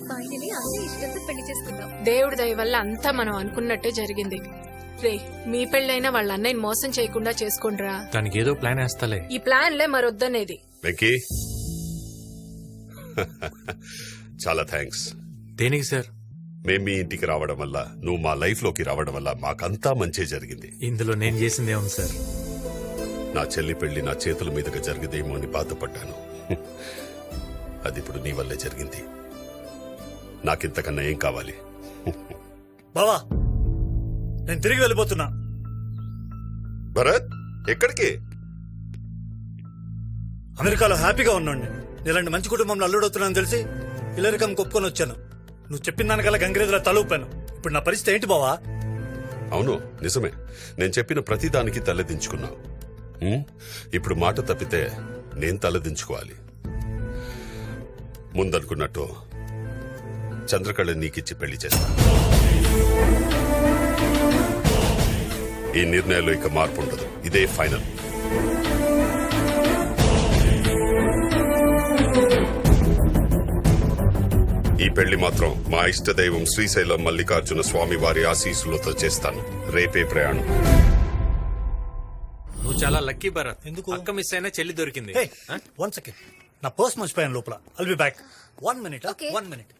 Finally అన్ని ఇష్టంతో పెళ్ళి చేసుకుందాం. దేవుడి దయ వల్ల అంతా మనం అనుకున్నట్టే జరిగింది. రే మీ పెళ్ళైనా వాళ్ళ అన్నయ్యని మోసం చేయకుండా చేసుకోండిరా. దానికి ఏదో ప్లాన్ వేస్తాలే. ఈ ప్లాన్లే మరొద్దనేది. వెంకీ. చాలా థ్యాంక్స్. దేనికి సార్? మేం మీ ఇంటికి రావడం వల్ల నువ్వు మా లైఫ్లోకి రావడం వల్ల మాకంతా మంచి జరిగింది. ఇందులో నేను చేసింది ఏముంది సార్? నా చెల్లి పెళ్ళి నా చేతుల మీదుగా జరిగదేమో అని బాధపడ్డాను. అది ఇప్పుడు నీ వల్లే జరిగింది. నాకింతకన్నా ఏం కావాలి? బావా నేను తిరిగి వెళ్ళిపోతున్నా. భరత్ ఎక్కడికి? అమెరికాలో హ్యాపీగా ఉన్నాండి ఇలాంటి మంచి కుటుంబంలో అల్లుడవుతున్నాను తెలిసి ఇల్లరికం కొప్పుకొని వచ్చాను. నువ్వు చెప్పిన దానికల్లా గంగిరేదులా తలూపాను. ఇప్పుడు నా పరిస్థితి ఏంటి బావా? అవును నిజమే. నేను చెప్పిన ప్రతిదానికి తలదించుకున్నావు? ఇప్పుడు మాట తప్పితే నేను తలదించుకోవాలి. ముందనుకున్నట్టు చంద్రకళ నీకిచ్చి పెళ్ళి చేస్తా. ఈ నిర్ణయంలో ఇక మార్పు ఉండదు. ఇదే ఫైనల్. ఈ పెళ్ళి మాత్రం మా ఇష్ట దైవం శ్రీశైలం మల్లికార్జున స్వామి వారి ఆశీస్సులతో చేస్తాను. రేపే ప్రయాణం. నువ్వు చాలా లక్కీ భరత్. ఎందుకు? అక్క మిస్ అయినా చెల్లి దొరికింది? వన్ సెకండ్ నా పర్స్ మర్చిపోయాను లోపల. I'll be back one minute. One minute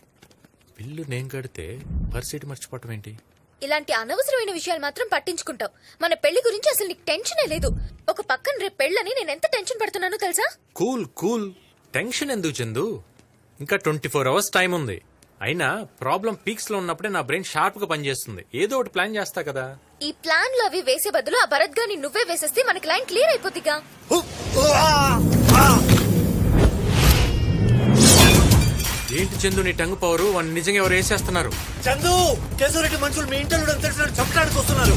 bill నేను కడితే పరిస్థితి మర్చిపోవటం ఏంటి? ఇలాంటి అనవసరమైన విషయాలు మాత్రం పట్టించుకుంటాం మన పెళ్ళి గురించి అసలు నీకు టెన్షనే లేదు. ఒక పక్కన రేపు పెళ్ళని నేను ఎంత టెన్షన్ పడుతున్నానో తెలుసా? Cool cool. టెన్షన్ ఎందుకు చందు? ఇంకా ట్వంటీ ఫోర్ అవర్స్ టైం ఉంది. అయినా ప్రాబ్లం పీక్స్లో ఉన్నప్పుడే నా బ్రెయిన్ షార్ప్గా పనిచేస్తుంది. ఏదో ఒకటి ప్లాన్ చేస్తా కదా. ఈ ప్లాన్లో అవి వేసే బదులు ఆ భరత్ గాని నువ్వే వేసేస్తే మనకి లైన్ క్లియర్ అయిపోద్దిగా. ఏంటి చందు నీ టంగ్ పవరు? వాడిని నిజంగా ఎవరు వేసేస్తున్నారు? చందు కేశవరెడ్డి మనుషులు మీ ఇంటర్ తెలిసిన చంపడానికి వస్తున్నారు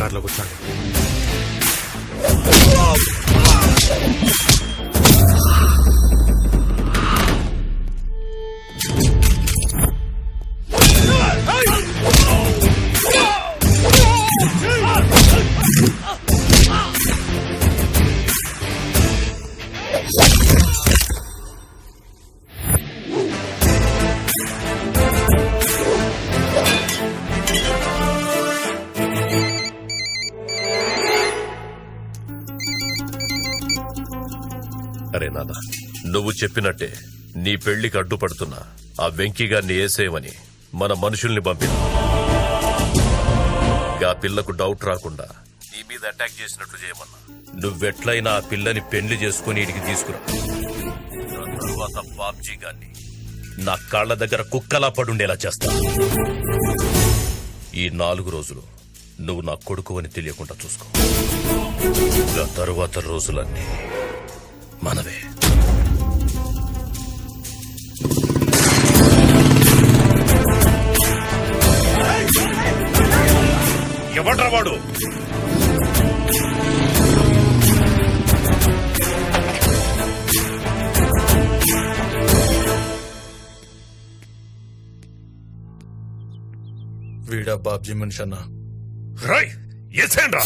కార్లో కూర్చోండి. అరే నాన్న నువ్వు చెప్పినట్టే నీ పెళ్ళికి అడ్డుపడుతున్నా ఆ వెంకీ గారిని ఏసేయమని మన మనుషుల్ని పంపింది ఆ పిల్లకు డౌట్ రాకుండా నీ మీద అటాక్ చేసినట్లు చేయమన్నా. నువ్వెట్లయినా ఆ పిల్లని పెళ్ళి చేసుకుని ఇడికి తీసుకురా. తరువాత బాబ్జీ గారిని నా కాళ్ళ దగ్గర కుక్కలా పడుండేలా చేస్తా. ఈ నాలుగు రోజులు నువ్వు నా కొడుకు అని తెలియకుండా చూసుకో. తరువాత రోజులన్నీ మనవే. ఎవడ్రా వాడు? వీడా బాబ్జీ మనిషి అన్నా. రై ఎసేండ్రా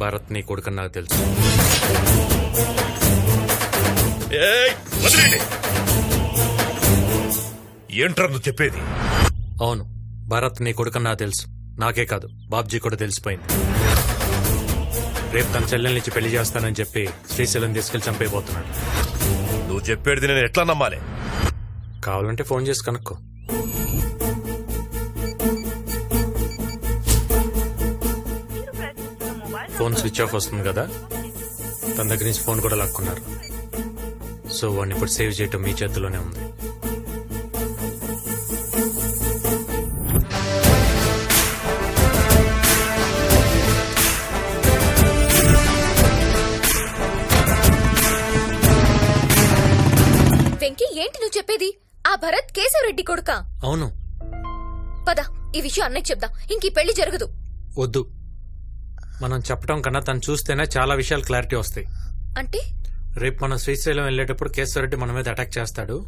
భరత్ నీ కొడుకని నాకు తెలుసు. ఏంట్రా నువ్వు చెప్పేది? అవును భరత్ నీ కొడుకని నాకు తెలుసు. నాకే కాదు బాబ్జీ కూడా తెలిసిపోయింది. రేపు తన చెల్లెల్నిచ్చి పెళ్ళి చేస్తానని చెప్పి శ్రీశైలం తీసుకెళ్ళి చంపైపోతున్నాడు నువ్వు చెప్పేది నేను ఎట్లా నమ్మాలి? కావాలంటే ఫోన్ చేసి కనుక్కో. ఫోన్ స్విచ్ ఆఫ్ వస్తుంది కదా? తన దగ్గర నుంచి ఫోన్ కూడా లాక్కున్నారు. సో వాడిని ఇప్పుడు సేవ్ చేయటం మీ చేతిలోనే ఉంది. ఏంటి నువ్వు చెప్పేది? ఆ భరత్ కేశవరెడ్డి కొడుకా? అవును. పద ఈ విషయం అన్నయ్య చెప్దా. ఇంక ఈ పెళ్ళి జరగదు. వద్దు. మనం చెప్పడం కన్నా తను చూస్తేనే చాలా విషయాలు క్లారిటీ వస్తాయి. అంటే? రేపు మనం శ్రీశైలం వెళ్ళేటప్పుడు కేశవరెడ్డి మన మీద అటాక్ చేస్తాడు.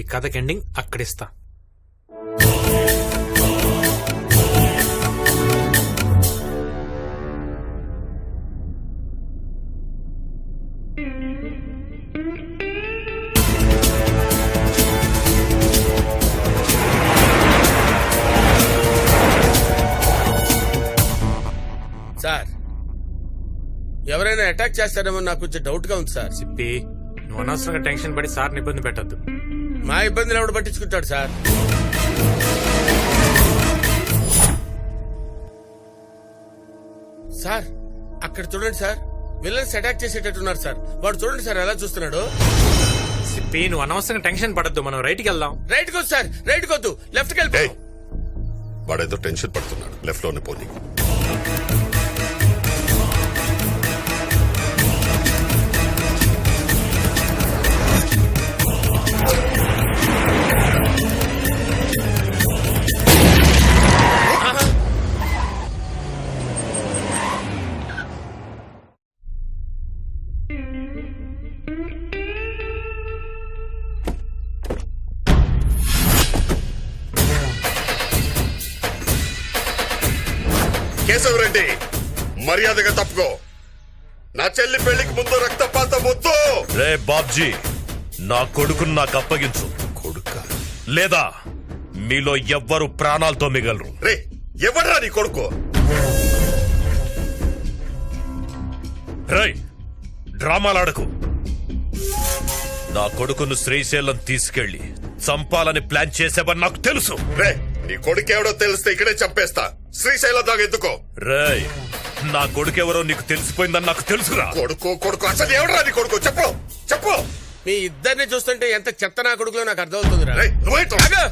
ఈ కథకి ఎండింగ్ అక్కడిస్తా. ఎవరైనా అటాక్ చేస్తారేమో నాకు కొంచెం డౌట్గా ఉంది సార్. సిప్పి నువ్వు అనవసరంగా టెన్షన్ పడి సార్ని ఇబ్బంది పెట్టద్దు. మా ఇబ్బందులు ఎవడు పట్టించుకుంటాడు సార్? సార్ అక్కడ చూడండి సార్. విలన్స్ అటాక్ చేసేటట్టున్నారు సార్. వాడు చూడండి సార్ ఎలా చూస్తున్నాడు. సిప్పి నువ్వు అనవసరంగా టెన్షన్ పడద్దు. మనం రైట్కి వెళ్దాం. రైట్ కొద్దు సార్. రైట్ కొద్దు లెఫ్ట్కి ఏయ్ వెళ్ళిపో వాడేదో టెన్షన్ పడుతున్నాడు. లెఫ్ట్లోనే పోనీ. మర్యాదగా తప్పుకో. నా చెల్లి పెళ్ళికి ముందు రక్తపాతం వద్దు. రే బాబ్జీ నా కొడుకును నాకు అప్పగించు. కొడుక? లేదా మీలో ఎవ్వరు ప్రాణాలతో మిగలరు. రే ఎవడ్రా నీ కొడుకు? రై డ్రామాలాడకు నా కొడుకును శ్రీశైలం తీసుకెళ్ళి చంపాలని ప్లాన్ చేసావని నాకు తెలుసు. రే నీ కొడుకు ఎవడో తెలిస్తే ఇక్కడే చంపేస్తా. శ్రీశైలం దాకా ఎందుకో రేయ్ నా కొడుకెవరో నీకు తెలిసిపోయిందని నాకు తెలుసురా. కొడుకు కొడుకు అసలు ఎవడరా నీ కొడుకు? చెప్పు చెప్పు. మీ ఇద్దరిని చూస్తుంటే ఎంత చెత్త నా కొడుకులో నాకు అర్థమవుతుందిరా. రేయ్, నువ్వేంట్రా? ఆగు!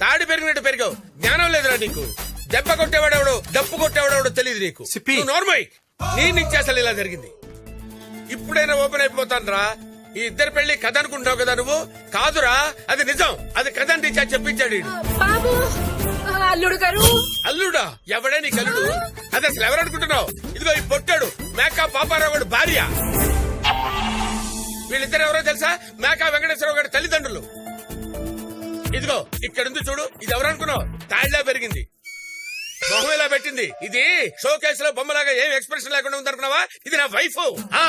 తాడి పెరిగినట్టు పెరిగావు. జ్ఞానం లేదురా నీకు. దెబ్బ కొట్టేవాడెవడు డప్పు కొట్టేవాడెవడో తెలియదు నీకు. సిప్పి. నువ్వు నీ నుంచి అసలు ఇలా జరిగింది. ఇప్పుడైనా ఓపెన్ అయిపోతాను రా ఈ ఇద్దరు పెళ్ళి కథ అనుకుంటావు కదా నువ్వు? కాదురా అది నిజం. అది కథ అని టీచర్ చెప్పించాడు. బాబు. అల్లుడు గారు. అల్లుడా ఎవడే నీకు అల్లుడు? అది అసలు ఎవరు అనుకుంటున్నావు? ఇదిగో ఈ పొట్టాడు మేకా పాపారావు భార్య. వీళ్ళిద్దరు ఎవరో తెలుసా? మేకా వెంకటేశ్వరరావు గారి తల్లిదండ్రులు. ఇదిగో ఇక్కడుంది చూడు ఇది ఎవరు అనుకున్నావు? తాళ్ళ పెరిగింది. బొమ్మ ఇలా పెట్టింది. ఇది షో కేసులో బొమ్మలాగా ఏం ఎక్స్ప్రెషన్ లేకుండా ఉందనుకున్నావా? ఇది నా వైఫ్ ఆ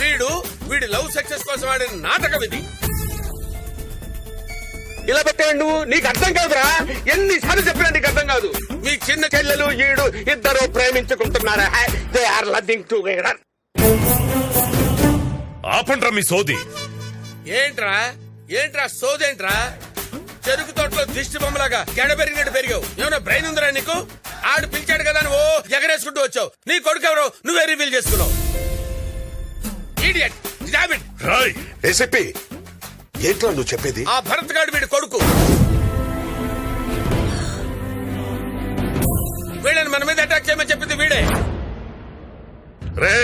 వీడు వీడి లవ్ సక్సెస్ కోసం ఆడిన నాటకం ఇది. ఇలా పెట్టాడు నువ్వు? నీకు అర్థం కాదురా. ఎన్నిసార్లు చెప్పినా నీకు అర్థం కాదు. మీ చిన్న చెల్లెలు ఈడు ఇద్దరు ప్రేమించుకుంటున్నారా? దే ఆర్ లవింగ్ టుగెదర్ ఆపండ్రా మీ సోది. ఏంట్రా? ఏంట్రా సోదేంట్రా చెరుకు తోటలో దిష్టి బొమ్మలాగా గెడ పెరిగినట్టు పెరిగావు. ఏమైనా బ్రెయిన్ ఉందిరా నీకు? ఆడు పిలిచాడు కదా నువ్వు ఎగరేసుకుంటూ వచ్చావు. నీ కొడుకు ఎవరో? నువ్వే రివీల్ చేసుకున్నావు. డాబిట్ రాయ్ ఏసీపీ ఏంట్రా నువ్వు చెప్పేది? ఆ భరత్ గాడు వీడి కొడుకు. వీళ్ళని మన మీద అటాక్ చేయమని చెప్పింది వీడే. రే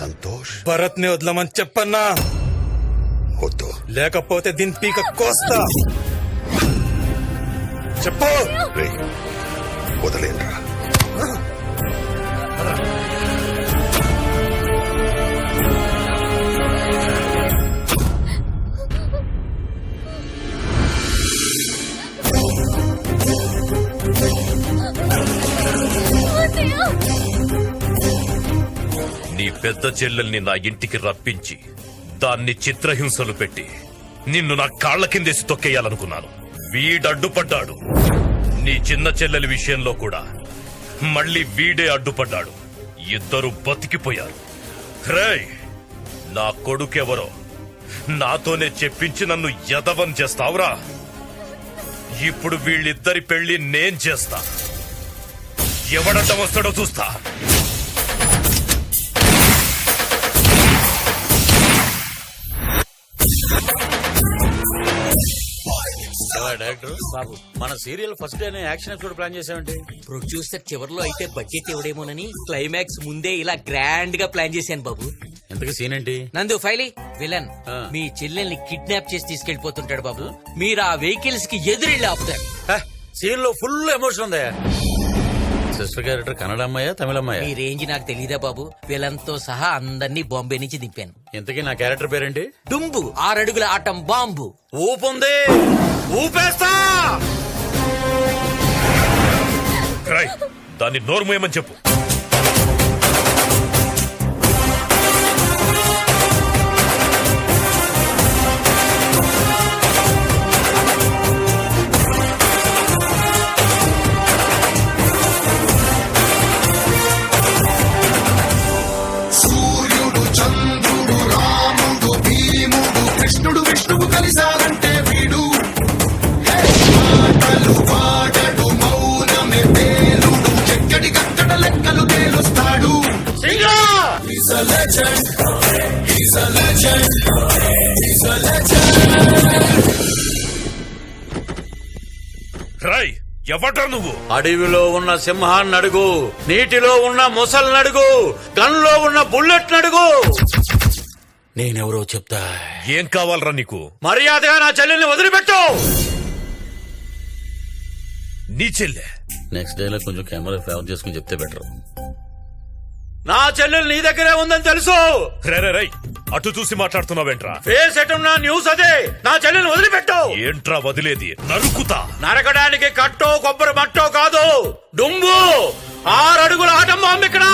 సంతోష్. భరత్ని వదలమని చెప్పన్నా. వద్దు లేకపోతే దీని పీక కోస్తా. చెప్పు. రే వదిలేండ్రా నీ పెద్ద చెల్లెల్ని నా ఇంటికి రప్పించి దాన్ని చిత్రహింసలు పెట్టి నిన్ను నా కాళ్ళ కిందేసి తొక్కేయాలనుకున్నాను. వీడడ్డుపడ్డాడు. నీ చిన్న చెల్లెలి విషయంలో కూడా మళ్ళీ వీడే అడ్డుపడ్డాడు. ఇద్దరు బతికిపోయారు. రేయ్ నా కొడుకెవరో? నాతోనే చెప్పించి నన్ను యదవం చేస్తావురా? ఇప్పుడు వీళ్ళిద్దరి పెళ్ళి నేను చేస్తా. ఎవడడ్డం వస్తాడో చూస్తా. డైరెక్టర్ బాబు మన సీరియల్ ఫస్ట్ డేనే యాక్షన్ ఎపిసోడ్ ప్లాన్ చేసామంటే? ప్రొడ్యూసర్ చివర్లో అయితే బడ్జెట్ ఇవ్వడేమోనని క్లైమాక్స్ ముందే ఇలా గ్రాండ్గా ప్లాన్ చేశాను బాబు. ఎంతకి సీన్ ఏంటి? నందు ఫైలీ విలన్. మీ చెల్లెల్ని కిడ్నాప్ చేసి తీసుకెళ్ళిపోతుంటాడు బాబు. మీరు ఆ వెహికల్స్కి ఎదురెళ్ళి ఆపుతారు. సీన్లో ఫుల్ ఎమోషన్ ఉందా సిస్టర్ క్యారెక్టర్ కన్నడ అమ్మాయా తమిళ అమ్మాయా మీ రేంజ్ నాకు తెలీదా బాబు. విలన్తో సహా అందరినీ బాంబే నుంచి దింపాను. ఇంతకీ నా క్యారెక్టర్ పేరేంటి? డుంబు ఆరడుగుల ఆటం బాంబు. ఊపుంది. ఊపేస్తా! దాన్ని నోర్మోయమని చెప్పు. రాయ్ ఎవట్రా నువ్వు? అడవిలో ఉన్న సింహాన్ని అడుగు నీటిలో ఉన్న ముసల్ని అడుగు గన్లో ఉన్న బుల్లెట్ అడుగు. నేనెవరో చెప్తా. ఏం కావాలరా నీకు? మర్యాదగా నా చెల్లెల్ని వదిలిపెట్టు! నీ చెల్లె? నెక్స్ట్ డే లో కొంచెం కెమెరా ఫేవర్ చేసుకుని చెప్తే బెటర్ నా చెల్లెలు నీ దగ్గరే ఉందని తెలుసు. రే రే రై అటు చూసి మాట్లాడుతున్నావేంట్రా? ఫేస్ ఎటున్నా న్యూస్ అదే. నా చెల్లెల్ని వదిలిపెట్టు. ఏంట్రా వదిలేది? నరుకుతా. నరకడానికి కట్టో కొబ్బరి మట్టో కాదు. డుంబు. ఆరు అడుగుల ఆటం బాంబు ఇక్కడ.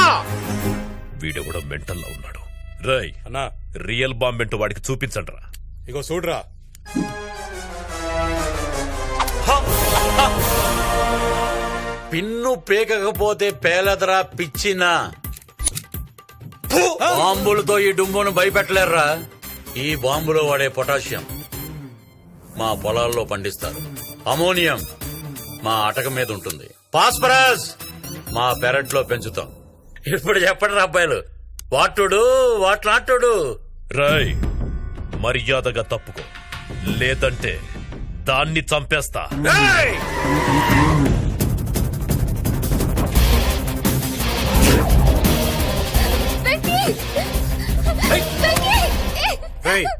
వీడెవడో మెంటల్లో ఉన్నాడు. రై అన్నా. రియల్ బాంబ్ ఏంటో వాడికి చూపించండిరా. ఇగో చూడరా. పిన్ను పేకకపోతే పేలదరా పిచ్చిన. బాంబులతో ఈ డుంబును భయపెట్టలేరురా. ఈ బాంబులో వాడే పొటాషియం మా పొలాల్లో పండిస్తారు. అమోనియం మా అటక మీద ఉంటుంది. ఫాస్ఫరస్ మా పెరట్లో పెంచుతాం. ఇప్పుడు చెప్పండి అబ్బాయిలు. వాటుడు వాట్లాటుడు రాయ్ మర్యాదగా తప్పుకో. లేదంటే దాన్ని చంపేస్తా.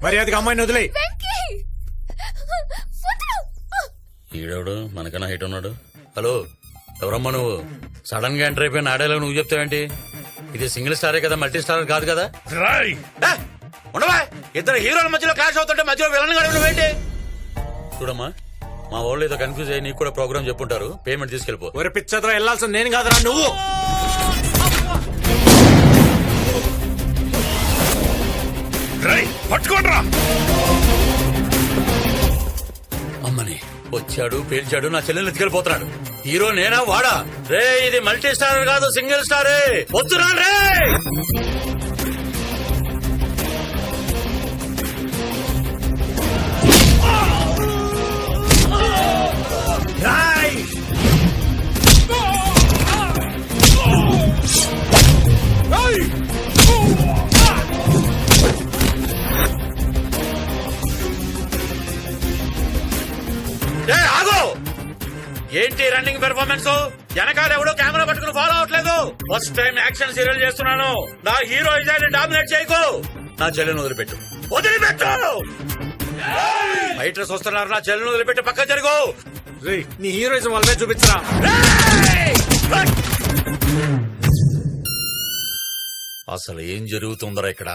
మర్యాదగా అమ్మాయిని వదిలే. ఈడోడు మనకన్నా హైట్ ఉన్నాడు. హలో ఎవరమ్మా నువ్వు? సడన్గా ఎంటర్ అయిపోయిన ఆడేలా నువ్వు చెప్తావేంటి? ఇది సింగిల్ స్టారే కదా మల్టీ స్టార్ కాదు కదా? ఉండవా? ఇద్దరు హీరోల మధ్యలో క్లాష్ అవుతుంటే మధ్యలో విలన్ గడవడం ఏంటి? చూడమ్మా మా వాళ్ళు ఏదో కన్ఫ్యూజ్ అయ్యి నీకు కూడా ప్రోగ్రామ్ చెప్పుంటారు. పేమెంట్ తీసుకెళ్ళిపో. పిచ్చద్రా వెళ్ళాల్సిన నేను కాదురా నువ్వు! పట్టుకోండిరా. అమ్మని వచ్చాడు పేల్చాడు నా చెల్లెలు ఎత్తుకెళ్ళిపోతున్నాడు. హీరో నేనా వాడా? రే ఇది మల్టీ స్టార్ కాదు సింగిల్ స్టారే వద్దురా రే పెర్ఫార్మెన్స్ వెనకాల ఎవడో కెమెరా పట్టుకుని ఫాలో అవట్లేదు ఫస్ట్ టైం యాక్షన్ సీరియల్ చేస్తున్నాను. నా హీరో ఇదాన్ని డామినేట్ చేయకు. నా చెల్లెని వదిలిపెట్టు. వదిలిపెట్టు! ఫైటర్స్ వస్తున్నారు. నా చెల్లెని వదిలిపెట్టి పక్క జరుగు. రేయ్, నీ హీరోయిజం వాళ్ళ మీద చూపించరా! అసలు ఏం జరుగుతుందరా ఇక్కడ?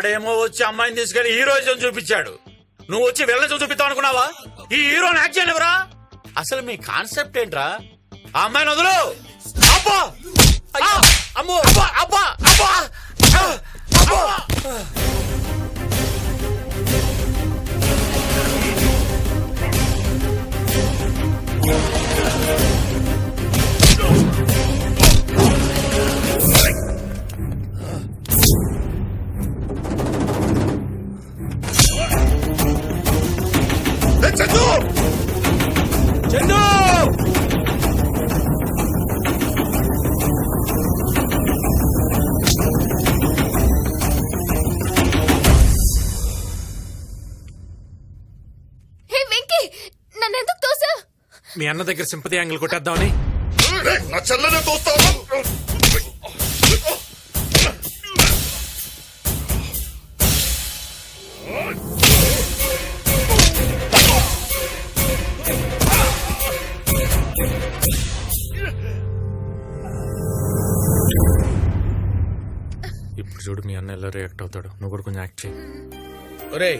వాడేమో వచ్చి అమ్మాయిని తీసుకెళ్ళి హీరోయిజం చూపించాడు. నువ్వు వచ్చి వెళ్ళని చూపిస్తావు అనుకున్నావా? ఈ హీరోని యాక్ట్ చేయలేవరా అసలు మీ కాన్సెప్ట్ ఏంట్రా? ఆ అమ్మాయిని వదులు. అబ్బా! అమ్మో! అబ్బా! అబ్బా! అబ్బా! అబ్బా! మీ అన్న దగ్గర సింపతి యాంగిల్ కొట్టేద్దామని. నా చెల్లెనే ఇప్పుడు చూడు మీ అన్న ఎలా రియాక్ట్ అవుతాడు. నువ్వు కూడా కొంచెం యాక్ట్ చేయి ఒరే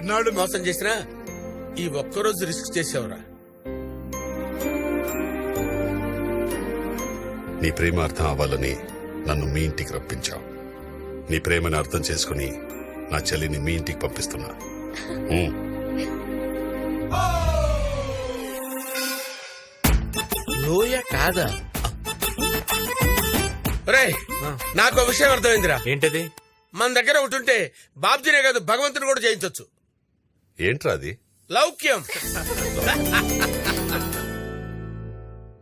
ఇన్నాళ్ళు మోసం చేసినా ఈ ఒక్కరోజు రిస్క్ చేసావురా? నీ ప్రేమ అర్థం అవ్వాలని నన్ను మీ ఇంటికి రప్పించావు. నీ ప్రేమని అర్థం చేసుకుని నా చెల్లిని మీ ఇంటికి పంపిస్తున్నా. లోయ కాదా? ఒరే నాకు ఒక విషయం అర్థమైందిరా. ఏంటది? మన దగ్గర ఒకటి ఉంటే బాబ్జీనే కాదు భగవంతుని కూడా జయించవచ్చు ఏంట్రా అది? లౌక్యం.